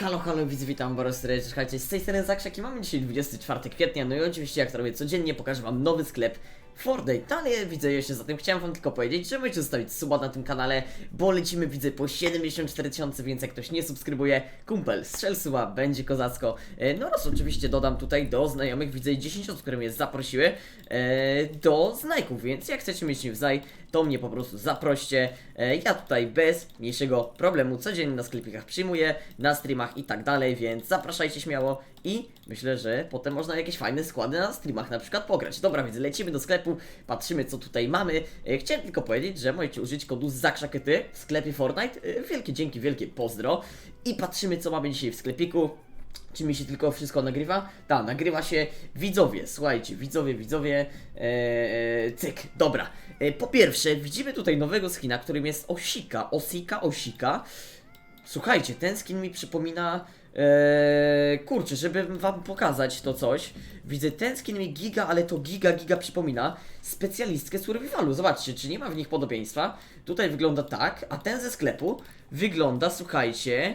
Halo, halo, widz, witam bardzo serdecznie, słuchajcie, z tej strony Zakrzak i mamy dzisiaj 24 kwietnia, no i oczywiście jak to robię codziennie pokażę wam nowy sklep Fortnite, ale widzę jeszcze za tym chciałem wam tylko powiedzieć, że możecie zostawić suba na tym kanale, bo lecimy widzę po 74 tysiące, więc jak ktoś nie subskrybuje, kumpel, strzel suba, będzie kozacko, e, no oraz oczywiście dodam tutaj do znajomych, widzę 10 osób, które mnie zaprosiły e, do znajków, więc jak chcecie mieć wzaj, to mnie po prostu zaproście, e, ja tutaj bez mniejszego problemu codziennie na sklepikach przyjmuję, na streamach i tak dalej, więc zapraszajcie śmiało i myślę, że potem można jakieś fajne składy na streamach na przykład pograć. Dobra, więc lecimy do sklepu, patrzymy co tutaj mamy. E, Chciałem tylko powiedzieć, że możecie użyć kodu ZAKRZAKETY w sklepie Fortnite. E, Wielkie dzięki, wielkie pozdro. I patrzymy co mamy dzisiaj w sklepiku. Czy mi się tylko wszystko nagrywa? Tak, nagrywa się widzowie, słuchajcie, widzowie, widzowie, eee, cyk, dobra. Po pierwsze, widzimy tutaj nowego skina, którym jest Osika, Osika, Osika. Słuchajcie, ten skin mi przypomina. Eee, kurczę, żeby wam pokazać to coś. Widzę ten skin mi giga, ale to giga, giga przypomina specjalistkę survivalu. Zobaczcie, czy nie ma w nich podobieństwa. Tutaj wygląda tak, a ten ze sklepu wygląda, słuchajcie.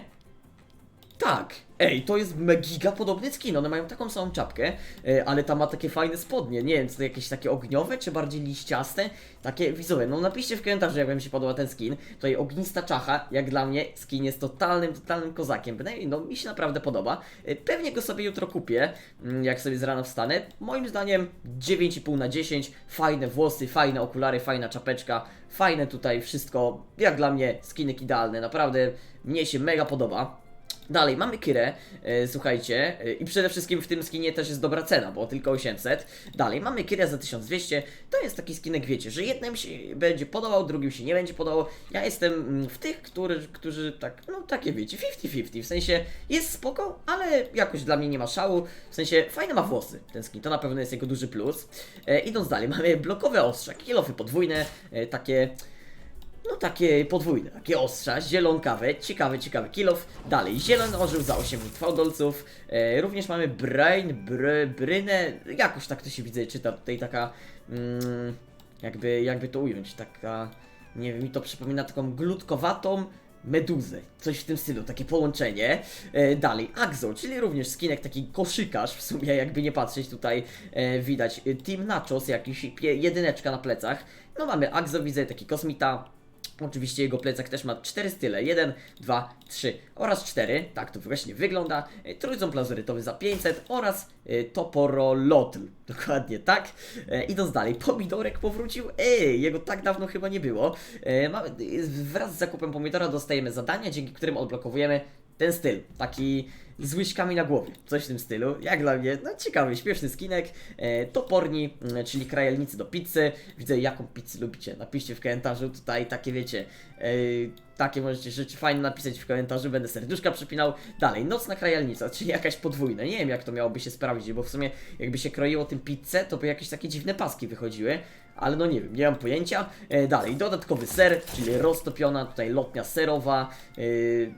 Tak, ej, to jest giga podobny skin, one mają taką samą czapkę, e, ale ta ma takie fajne spodnie, nie wiem, czy to jakieś takie ogniowe, czy bardziej liściaste, takie widzowie, no napiszcie w komentarzu, jak wam się podoba ten skin, tutaj ognista czacha, jak dla mnie, skin jest totalnym, totalnym kozakiem, no mi się naprawdę podoba, E, pewnie go sobie jutro kupię, mm, jak sobie z rana wstanę, moim zdaniem 9,5 na 10, fajne włosy, fajne okulary, fajna czapeczka, fajne tutaj wszystko, jak dla mnie, skinek idealny, naprawdę, mnie się mega podoba. Dalej, mamy Kyrę, e, słuchajcie, e, i przede wszystkim w tym skinie też jest dobra cena, bo tylko 800. Dalej, mamy Kyrę za 1200, to jest taki skinek, wiecie, że jednym się będzie podobał, drugim się nie będzie podobał. Ja jestem mm, w tych, którzy, którzy tak, no takie wiecie, 50-50, w sensie jest spoko, ale jakoś dla mnie nie ma szału, w sensie fajne ma włosy ten skin, to na pewno jest jego duży plus. E, idąc dalej, mamy blokowe ostrza, kilofy podwójne, e, takie... No takie podwójne, takie ostrza, zielonkawe, ciekawy, ciekawy kilof. Dalej, zielony orzeł za 8 fałdolców. E, również mamy brain, br, brynę, jakoś tak to się widzę, czyta tutaj taka, mm, jakby, jakby to ująć, taka, nie wiem, mi to przypomina taką glutkowatą meduzę, coś w tym stylu, takie połączenie. E, dalej, Axo, czyli również skinek, taki koszykarz, w sumie jakby nie patrzeć tutaj e, widać e, Team Nachos, jakiś jedyneczka na plecach. No mamy Axo, widzę taki kosmita, Oczywiście jego plecak też ma cztery style. 1, 2, 3 oraz 4. Tak to właśnie wygląda. E, Trójząb lazurytowy za 500 oraz e, toporolotl. Dokładnie tak. E, idąc dalej, pomidorek powrócił. Ej, jego tak dawno chyba nie było. Wraz z zakupem pomidora dostajemy zadania, dzięki którym odblokowujemy ten styl. Taki z łyżkami na głowie. Coś w tym stylu. Jak dla mnie, no ciekawy, śmieszny skinek. E, toporni, mm, czyli krajelnicy do pizzy. Widzę, jaką pizzę lubicie. Napiszcie w komentarzu tutaj takie, wiecie, e, takie możecie rzeczy fajne napisać w komentarzu. Będę serduszka przypinał. Dalej, nocna krajelnica, czyli jakaś podwójna. Nie wiem, jak to miałoby się sprawdzić, bo w sumie jakby się kroiło tym pizzę, to by jakieś takie dziwne paski wychodziły. Ale no nie wiem, nie mam pojęcia. E, dalej, dodatkowy ser, czyli roztopiona tutaj lotnia serowa e,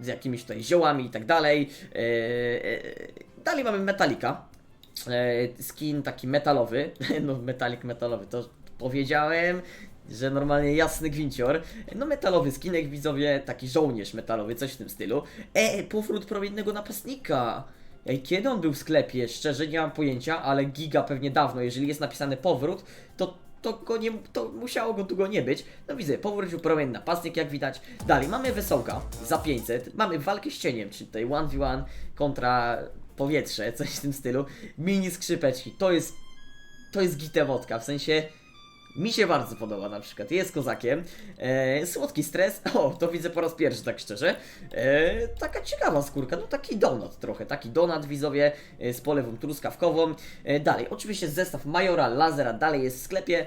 z jakimiś tutaj ziołami i tak dalej. E, dalej mamy metalika. E, skin taki metalowy. no metalik metalowy, to powiedziałem. Że normalnie jasny gwincior. No metalowy skinek widzowie, taki żołnierz metalowy, coś w tym stylu. E, powrót promiennego napastnika. Ej, kiedy on był w sklepie? Szczerze nie mam pojęcia, ale giga pewnie dawno. Jeżeli jest napisany powrót, to to, go nie, to musiało go długo nie być. No widzę, powrócił promienny napastnik, jak widać. Dalej, mamy wesołka za 500. Mamy walkę z cieniem, czyli tutaj 1v1 kontra powietrze, coś w tym stylu. Mini skrzypeczki, to jest, to jest gitewodka, w sensie... Mi się bardzo podoba na przykład, jest kozakiem. E, słodki stres, o, to widzę po raz pierwszy, tak szczerze. E, taka ciekawa skórka, no taki donut trochę, taki donut widzowie e, z polewą truskawkową. E, dalej, oczywiście zestaw Majora Lazera dalej jest w sklepie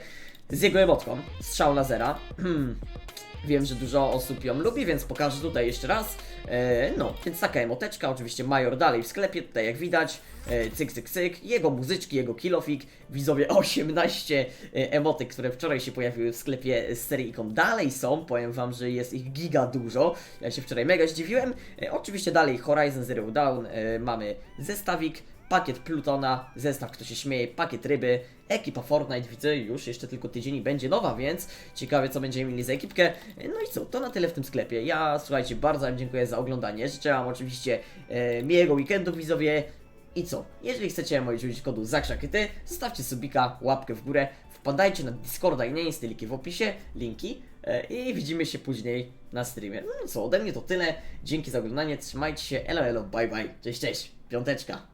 z jego emotką, strzał lazera. Wiem, że dużo osób ją lubi, więc pokażę tutaj jeszcze raz. E, no, więc taka emoteczka, oczywiście Major dalej w sklepie, tutaj jak widać. E, cyk, cyk, cyk. Jego muzyczki, jego kilofik. Widzowie 18 e, emotek, które wczoraj się pojawiły w sklepie z serii Icon dalej są. Powiem wam, że jest ich giga dużo. Ja się wczoraj mega zdziwiłem. Oczywiście dalej Horizon Zero Dawn mamy zestawik pakiet Plutona, zestaw Kto się śmieje, pakiet ryby, ekipa Fortnite, widzę już jeszcze tylko tydzień i będzie nowa, więc ciekawe co będziemy mieli za ekipkę. No i co, to na tyle w tym sklepie. Ja, słuchajcie, bardzo Wam dziękuję za oglądanie. Życzę Wam oczywiście e, miłego weekendu, widzowie. I co? Jeżeli chcecie moje użyć kodu ZAKRZAKYTY, zostawcie subika, łapkę w górę, wpadajcie na Discorda i na Insteliki w opisie, linki e, i widzimy się później na streamie. No co, ode mnie to tyle. Dzięki za oglądanie, trzymajcie się, elo elo, bye bye, cześć cześć, piąteczka.